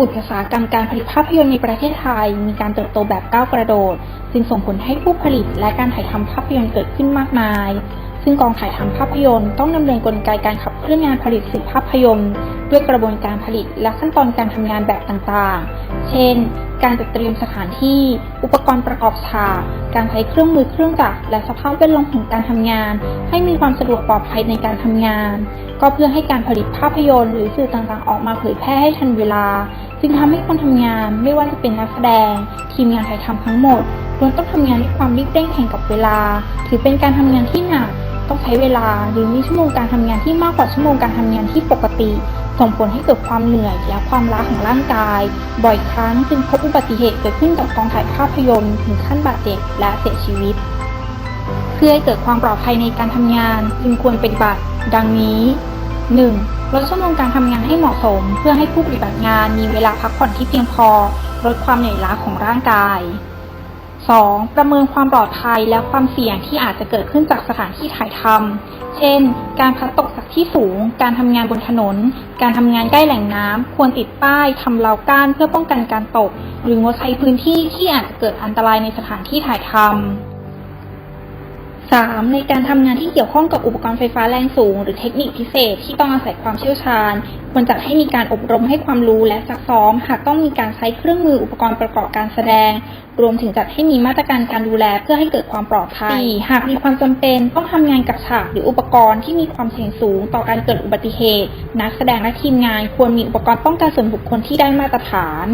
อุตสาหกรรมการผลิตภาพยนตร์ในประเทศไทย มีการเติบโตแบบก้าวกระโดด จึงส่งผลให้ผู้ผลิตและการถ่ายทำภาพยนตร์เกิดขึ้นมากมาย ซึ่งกองถ่ายทำภาพยนตร์ต้องดำเนินกลไกการขับเคลื่อนงานผลิตสื่อภาพยนตร์ ด้วยกระบวนการผลิตและขั้นตอนการทำงานแบบต่างๆ เช่น การจัดเตรียมสถานที่ อุปกรณ์ประกอบฉาก การใช้เครื่องมือเครื่องจักร และสภาพแวดล้อมของการทำงาน ให้มีความสะดวกปลอดภัยในการทำงาน ก็เพื่อให้การผลิตภาพยนตร์หรือสื่อต่างๆ ออกมาเผยแพร่ให้ทันเวลา จึงทำให้คนทำงานไม่ว่าจะเป็นนักแสดง ทีมงานถ่ายทำทั้งหมดล้วนต้องทำงานด้วยความรีบเร่งแข่งกับเวลา ถือเป็นการทำงานที่หนัก ต้องใช้เวลาหรือมีชั่วโมงการทำงานที่มากกว่าชั่วโมงการทำงานที่ปกติ ส่งผลให้เกิดความเหนื่อยและความล้าของร่างกาย บ่อยครั้งจึงพบอุบัติเหตุเกิดขึ้นกับกองถ่ายภาพยนตร์ถึงขั้นบาดเจ็บและเสียชีวิต เพื่อให้เกิดความปลอดภัยในการทำงานจึงควรปฏิบัติ ดังนี้ 1. ลดชั่วโมงการทำงานให้เหมาะสม เพื่อให้ผู้ปฏิบัติงานมีเวลาพักผ่อนที่เพียงพอลดความเหนื่อยล้าของร่างกาย 2. ประเมินความปลอดภัยและความเสี่ยงที่อาจจะเกิดขึ้นจากสถานที่ถ่ายทำ เช่น การพัดตกจากที่สูง การทำงานบนถนน การทำงานใกล้แหล่งน้ำ ควรติดป้ายทำราวกั้นเพื่อป้องกันการตก หรืองดใช้พื้นที่ที่อาจจะเกิดอันตรายในสถานที่ถ่ายทำ 3. ในการทำงานที่เกี่ยวข้องกับอุปกรณ์ไฟฟ้าแรงสูง หรือเทคนิคพิเศษที่ต้องอาศัยความเชี่ยวชาญ ควรจัดให้มีการอบรมให้ความรู้และซักซ้อม หากต้องมีการใช้เครื่องมืออุปกรณ์ประกอบการแสดง รวมถึงจัดให้มีมาตรการการดูแลเพื่อให้เกิดความปลอดภัย 4. หากมีความจำเป็นต้องทำงานกับฉากหรืออุปกรณ์ที่มีความเสี่ยงสูง ต่อการเกิดอุบัติเหตุ นักแสดงและทีมงานควรมีอุปกรณ์ป้องกันส่วนบุคคลที่ได้มาตรฐาน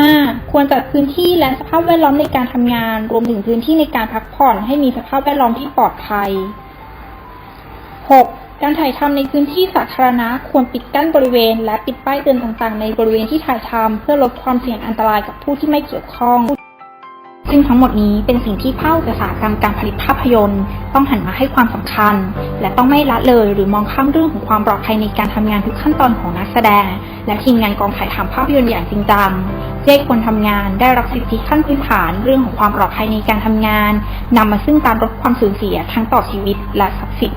5. ควรจัดพื้นที่และสภาพแวดล้อมในการทำงาน รวมถึงพื้นที่ในการพักผ่อนให้มีสภาพแวดล้อมที่ปลอดภัย 6. การถ่ายทำในพื้นที่สาธารณะควรปิดกั้นบริเวณ และปิดป้ายเตือนต่างๆ ในบริเวณที่ถ่ายทำเพื่อลดความเสี่ยงอันตรายกับผู้ที่ไม่เกี่ยวข้อง ซึ่งทั้งหมดนี้เป็นสิ่งที่ภาคอุตสาหกรรมการผลิตภาพยนตร์ ต้องหันมาให้ความสำคัญ และต้องไม่ละเลยหรือมองข้ามเรื่องของความปลอดภัยในการทำงานทุกขั้นตอนของนักแสดง และทีมงานกองถ่ายทำภาพยนตร์อย่างจริงจัง เรียกคนทำงานได้รับสิทธิขั้นพื้นฐานเรื่องของความปลอดภัยในการทำงานนำมาซึ่งการลดความสูญเสียทั้งต่อชีวิตและทรัพย์สิน